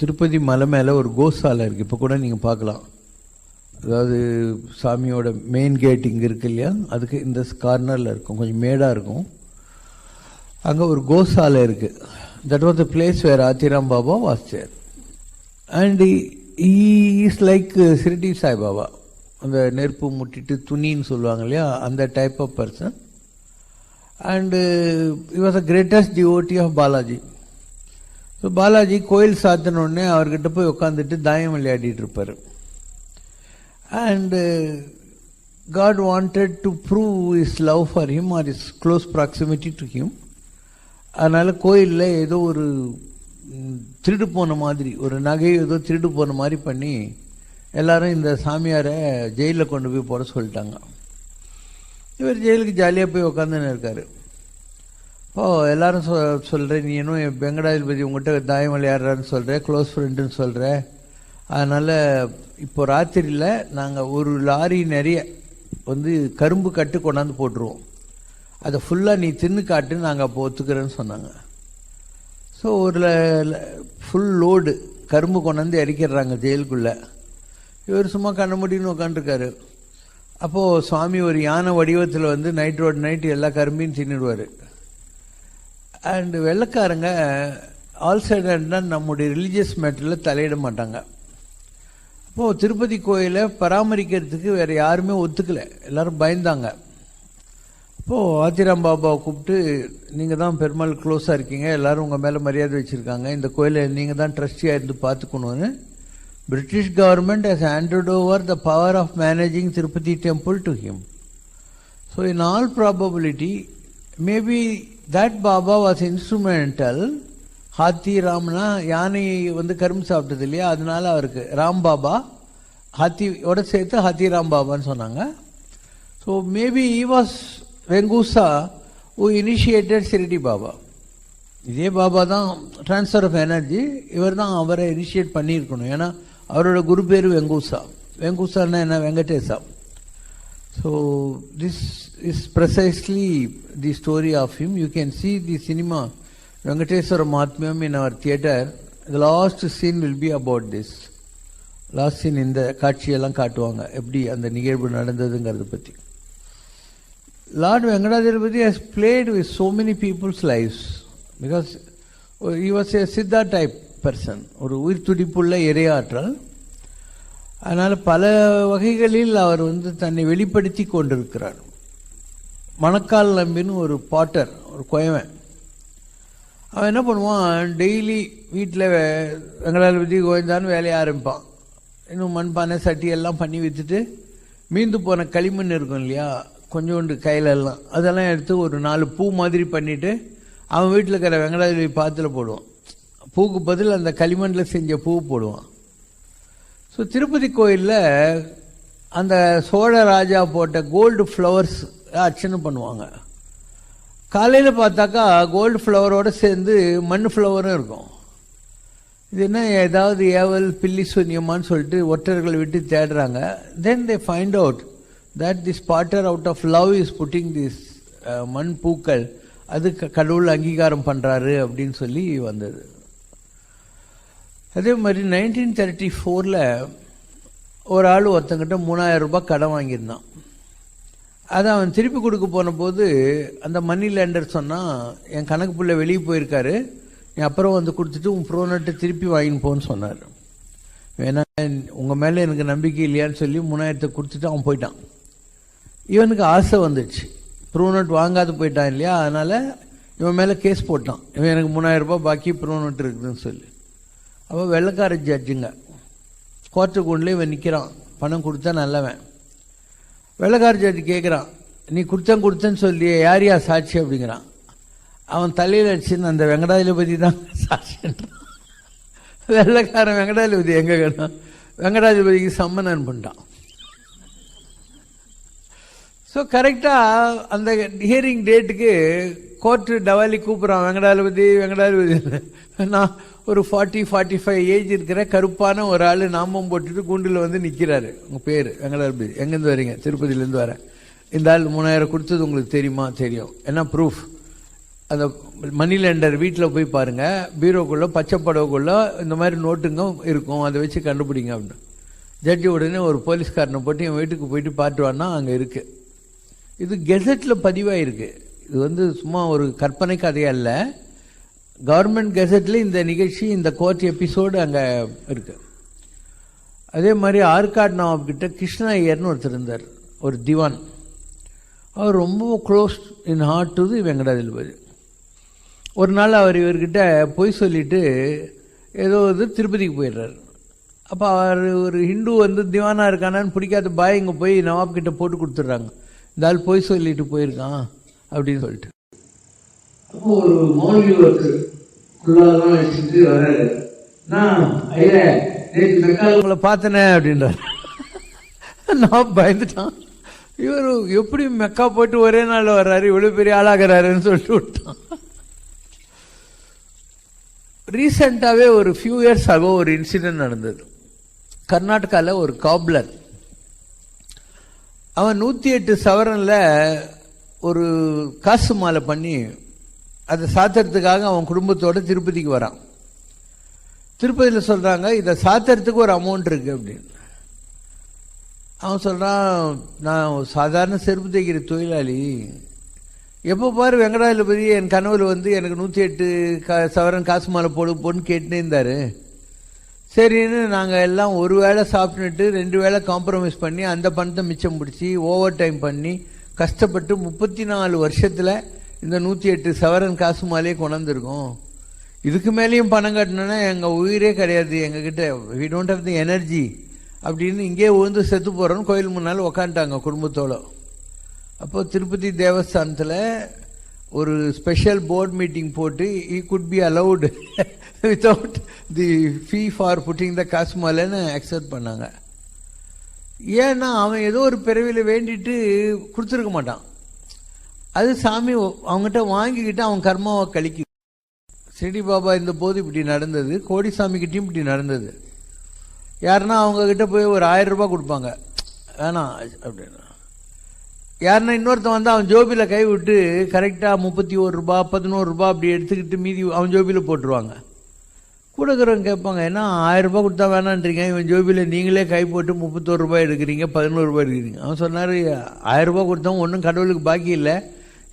திருப்பதி மலை மேலே ஒரு கோசாலை இருக்குது இப்போ கூட நீங்கள் பார்க்கலாம். அதாவது சாமியோட மெயின் கேட் இங்கே இருக்கு இல்லையா? அதுக்கு இந்த கார்னரில் இருக்கும். கொஞ்சம் மேடாக இருக்கும். அங்கே ஒரு கோசாலை இருக்குது that was the place where Hathiram Baba was there and is like Shirdi Sai Baba அந்த நெருப்பு முட்டிட்டு துணின்னு சொல்லுவாங்க இல்லையா? அந்த type of person and he was a greatest devotee of Balaji so Balaji கோயில் சாத்தினோடனே அவர்கிட்ட போய் உட்காந்துட்டு தாயம் விளையாடிட்டு இருப்பார். And God wanted to prove his love for him or his close proximity to him அதனால் கோயிலில் ஏதோ ஒரு திருடு போன மாதிரி ஒரு நகை ஏதோ திருடு போன மாதிரி பண்ணி எல்லாரும் இந்த சாமியாரை ஜெயிலில் கொண்டு போய் போட சொல்லிட்டாங்க. இவர் ஜெயிலுக்கு ஜாலியாக போய் உக்காந்துன்னு இருக்காரு. ஓ எல்லாரும் சொ சொல்கிறேன் நீ இன்னும் வெங்கடாதிபதி உங்கள்கிட்ட தாயம் விளையாடுறான்னு சொல்கிறேன் க்ளோஸ் ஃப்ரெண்டுன்னு சொல்கிறேன் அதனால் இப்போ ராத்திரியில் நாங்கள் ஒரு லாரி நிறைய வந்து கரும்பு கட்டு கொண்டாந்து போட்டுருவோம். அதை ஃபுல்லாக நீ தின்னு காட்டு நாங்கள் அப்போ ஒத்துக்கிறேன்னு சொன்னாங்க. ஸோ ஒரு ஃபுல் லோடு கரும்பு கொண்டாந்து இறக்கிடுறாங்க ஜெயிலுக்குள்ளே. இவர் சும்மா கண்ண முடின்னு உட்காந்துருக்காரு அப்போது சுவாமி ஒரு யானை வடிவத்தில் வந்து நைட் ரோட் நைட்டு எல்லா கரும்பையும் தின்னுடுவார். அண்டு வெள்ளைக்காரங்க ஆல் சைடர்னா நம்முடைய ரிலீஜியஸ் மேட்டரில் தலையிட மாட்டாங்க. அப்போது திருப்பதி கோயிலை பராமரிக்கிறதுக்கு வேறு யாருமே ஒத்துக்கலை. எல்லோரும் பயந்தாங்க. அப்போது ஆத்திராம் பாபாவை கூப்பிட்டு நீங்கள் தான் பெருமாள் க்ளோஸாக இருக்கீங்க. எல்லோரும் உங்கள் மேலே மரியாதை வச்சுருக்காங்க. இந்த கோயிலை நீங்கள் தான் ட்ரஸ்டியாக இருந்து பார்த்துக்கணும்னு. British government has handed over the power of managing Tirupati temple to him so in all probability maybe that Baba was instrumental Hathi ராம்னா யானை வந்து கரும்பு சாப்பிட்டது இல்லையா? அதனால அவருக்கு ராம் பாபா ஹாத்தியோட சேர்த்து ஹாத்தி ராம் பாபான்னு சொன்னாங்க. So maybe he was Venkusa who initiated Shirdi Baba இதே பாபா தான் ட்ரான்ஸ்ஃபர் ஆஃப் எனர்ஜி இவர் தான் அவரை இனிஷியேட் பண்ணியிருக்கணும். ஏன்னா அவரோட குரு பேர் வெங்கூசா வெங்கூசான்னா என்ன? Venkatesha. So this is precisely the story of him you can see the cinema Venkateswara Mahatmyam in our theatre the last scene will be about this last scene இந்த காட்சியெல்லாம் காட்டுவாங்க. எப்படி அந்த நிகழ்வு நடந்ததுங்கிறத பற்றி lord Venkatadhipathi has played with so many peoples lifes because he was a siddha type person ஒரு உயிர் துடிப்புள்ள இரையாற்றல். அதனால் பல வகைகளில் அவர் வந்து தன்னை வெளிப்படுத்தி கொண்டிருக்கிறார். மணக்கால் நம்பின்னு ஒரு பாட்டர் ஒரு குயவன். அவன் என்ன பண்ணுவான் டெய்லி வீட்டில் வெங்கடாதிபதி கோவிந்தான்னு வேலையை ஆரம்பிப்பான். இன்னும் மண்பானை சட்டி எல்லாம் பண்ணி விற்றுட்டு மீந்து போன களிமண் இருக்கும் இல்லையா கொஞ்சோண்டு கையிலெல்லாம். அதெல்லாம் எடுத்து ஒரு நாலு பூ மாதிரி பண்ணிவிட்டு அவன் வீட்டில் இருக்கிற வெங்கடாதிபதி பாத்தில் போடுவான். பூக்கு பதில் அந்த களிமண்ணில் செஞ்ச பூ போடுவான். ஸோ திருப்பதி கோயிலில் அந்த சோழ ராஜா போட்ட கோல்டு ஃப்ளவர்ஸ் அர்ச்சனை பண்ணுவாங்க. காலையில் பார்த்தாக்கா கோல்டு ஃப்ளவரோடு சேர்ந்து மண் ஃப்ளவரும் இருக்கும். இது என்ன ஏதாவது ஏவல் பில்லி சூன்யமான்னு சொல்லிட்டு ஒற்றர்கள் விட்டு தேடுறாங்க. Then they find out that this potter out of love is putting this மண் பூக்கள். அது க- கடவுள் அங்கீகாரம் பண்ணுறாரு அப்படின்னு சொல்லி வந்தது. அதே மாதிரி நைன்டீன் தேர்ட்டி ஃபோரில் ஒரு ஆள் ஒருத்தங்கிட்ட மூணாயிரம் ரூபாய் கடன் வாங்கியிருந்தான். அதை அவன் திருப்பி கொடுக்க போன போது அந்த மணி லேண்டர் சொன்னான் என் கணக்கு பிள்ளை வெளியே போயிருக்காரு. நீ அப்புறம் வந்து கொடுத்துட்டு உன் ப்ரோனட்டை திருப்பி வாங்கின்னு போன்னு சொன்னார். வேணா உங்கள் மேலே எனக்கு நம்பிக்கை இல்லையான்னு சொல்லி மூணாயிரத்தை கொடுத்துட்டு அவன் போயிட்டான். இவனுக்கு ஆசை வந்துடுச்சு ப்ரூனட் வாங்காது போயிட்டான் இல்லையா? அதனால் இவன் மேலே கேஸ் போட்டான். இவன் எனக்கு மூணாயிரரூபா பாக்கி ப்ரூனட் இருக்குதுன்னு சொல்லி. அப்போ வெள்ளக்கார ஜட்ஜுங்க கோர்ட்டுக்கு கொண்டு இவன் நிற்கிறான் பணம் கொடுத்தா நல்லவன். வெள்ளக்கார ஜட்ஜி கேட்குறான் நீ கொடுத்தன் கொடுத்தன்னு சொல்லி யார் யார் சாட்சி? அப்படிங்கிறான். அவன் தலையில் அடிச்சுன்னு அந்த வெங்கடாதிபதி தான் சாட்சின்றான். வெள்ளைக்காரன் வெங்கடாதிபதி எங்கே கேட்டான்? வெங்கடாதிபதிக்கு சம்மனன் பண்ணிட்டான். ஸோ கரெக்டாக அந்த ஹியரிங் டேட்டுக்கு கோர்ட்டு டவாலி கூப்பிட்றான். வெங்கடாதிபதி வெங்கடாதிபதி. நான் ஒரு ஃபார்ட்டி ஃபார்ட்டி ஃபைவ் ஏஜ் இருக்கிற கருப்பான ஒரு ஆள் நாமம் போட்டுட்டு கூண்டில் வந்து நிற்கிறாரு உங்கள் பேர்? வெங்கடாபதி எங்கேருந்து வரீங்க? திருப்பதியிலேருந்து வரேன். இந்த ஆள் மூணாயிரம் கொடுத்தது உங்களுக்கு தெரியுமா? தெரியும். என்ன ப்ரூஃப் அந்த மணி லெண்டர் வீட்டில் போய் பாருங்கள் பீரோக்குள்ளே பச்சை படவுக்குள்ளே இந்த மாதிரி நோட்டுங்க இருக்கும். அதை வச்சு கண்டுபிடிங்க அப்படின்னு. ஜட்ஜி உடனே ஒரு போலீஸ்காரனை போட்டு என் வீட்டுக்கு போயிட்டு பார்த்து வான்னா அங்கே இருக்குது இது கெசட்டில் பதிவாயிருக்கு. இது வந்து சும்மா ஒரு கற்பனை கதையா இல்லை கவர்மெண்ட் கெசட்டில் இந்த நிகழ்ச்சி இந்த கோர்ட் எபிசோடு அங்கே இருக்கு. அதே மாதிரி ஆர்காட் நவாப்கிட்ட கிருஷ்ண ஐயர்னு ஒருத்தர் இருந்தார். ஒரு திவான். அவர் ரொம்ப close in heart to the Venkatajalapathi. ஒரு நாள் அவர் இவர்கிட்ட பொய் சொல்லிட்டு ஏதோ இது திருப்பதிக்கு போயிடுறாரு. அப்போ அவர் ஒரு ஹிந்து வந்து திவானாக இருக்கானான்னு பிடிக்காத பாய் இங்கே போய் நவாப்கிட்ட போட்டு கொடுத்துட்றாங்க. இந்த ஆள் பொய் சொல்லிட்டு போயிருக்கான் அப்படின்னு சொல்லிட்டு. அப்போ ஒரு மௌலி ஒருத்தர் வச்சுட்டு வர்றாரு. நான் ஐயா நேற்று உங்களை பார்த்தனே அப்படின்றார். நான் பயந்துட்டான். இவர் எப்படி மெக்கா போட்டு ஒரே நாள் வர்றாரு இவ்வளவு பெரிய ஆளாகிறாருன்னு சொல்லிட்டு விட்டான். ரீசெண்டாகவே ஒரு ஃபியூ இயர்ஸ் ஆகும் ஒரு இன்சிடென்ட் நடந்தது. கர்நாடகாவில் ஒரு காப்லர் அவன் நூற்றி எட்டு சவரனில் ஒரு காசு மாலை பண்ணி அதை சாத்துறதுக்காக அவன் குடும்பத்தோடு திருப்பதிக்கு வரான். திருப்பதியில் சொல்கிறாங்க இதை சாத்துறதுக்கு ஒரு அமௌண்ட் இருக்குது அப்படின்னு. அவன் சொல்கிறான் நான் சாதாரண செருப்பு தைக்கிற தொழிலாளி. எப்போ பாரு வெங்கடாஜலபதி என் கனவுல வந்து எனக்கு நூற்றி எட்டு கா சவரன் காசு மாலை போடு போன்னு கேட்டுனே இருந்தார். சரின்னு நாங்கள் எல்லாம் ஒரு வேளை சாப்பிட்டுட்டு ரெண்டு வேளை காம்ப்ரமைஸ் பண்ணி அந்த பணத்தை மிச்சம் பிடிச்சி ஓவர் டைம் பண்ணி கஷ்டப்பட்டு முப்பத்தி நாலு வருஷத்தில் இந்த நூற்றி எட்டு சவரன் காசு மாலே கொண்டாந்துருக்கோம் இதுக்கு மேலேயும் பணம் கட்டணும்னா எங்கள் உயிரே கிடையாது எங்ககிட்ட. We don't have the energy அப்படின்னு இங்கே உழுந்து செத்து போகிறோன்னு கோயில் முன்னால் உக்காந்துட்டாங்க குடும்பத்தோடு. அப்போது திருப்பதி தேவஸ்தானத்தில் ஒரு ஸ்பெஷல் போர்ட் மீட்டிங் போட்டு ஈ could be allowed without the fee for putting the காசுமாலன்னு accept பண்ணாங்க. ஏன்னா அவன் ஏதோ ஒரு பிறவியில் வேண்டிட்டு கொடுத்துருக்க மாட்டான். அது சாமி அவங்ககிட்ட வாங்கிக்கிட்டு அவன் கர்மாவை கழிக்கு சிடி பாபா இந்த போது இப்படி நடந்தது கோடிசாமிக்கிட்டையும் இப்படி நடந்தது. யாருன்னா அவங்க கிட்ட போய் ஒரு ஆயிரம் ரூபாய் கொடுப்பாங்க. வேணாம் அப்படின்னா. யாருன்னா இன்னொருத்தன் வந்து அவன் ஜோபியில் கை விட்டு கரெக்டாக முப்பத்தி ஒரு ரூபா பதினோரு ரூபா அப்படி எடுத்துக்கிட்டு மீதி அவன் ஜோபியில் போட்டுருவாங்க. கொடுக்குறவங்க கேட்பாங்க ஏன்னா ஆயிரம் ரூபாய் கொடுத்தா வேணான்றீங்க இவன் ஜோபியில் நீங்களே கை போட்டு முப்பத்தோரு ரூபாய் எடுக்கிறீங்க பதினோரு ரூபாய் எடுக்கிறீங்க. அவன் சொன்னார் ஆயிரம் ரூபாய் கொடுத்தவன் ஒன்றும் கடவுளுக்கு பாக்கி இல்லை.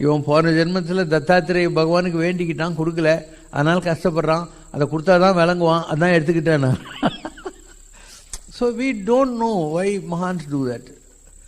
இவன் போன ஜென்மத்தில் தத்தாத்திரேய பகவானுக்கு வேண்டிக்கிட்டான் கொடுக்கல. அதனால் கஷ்டப்படுறான். அதை கொடுத்தா தான் விளங்குவான். அதான் எடுத்துக்கிட்டேன் so we don't know why மகான்ஸ் do that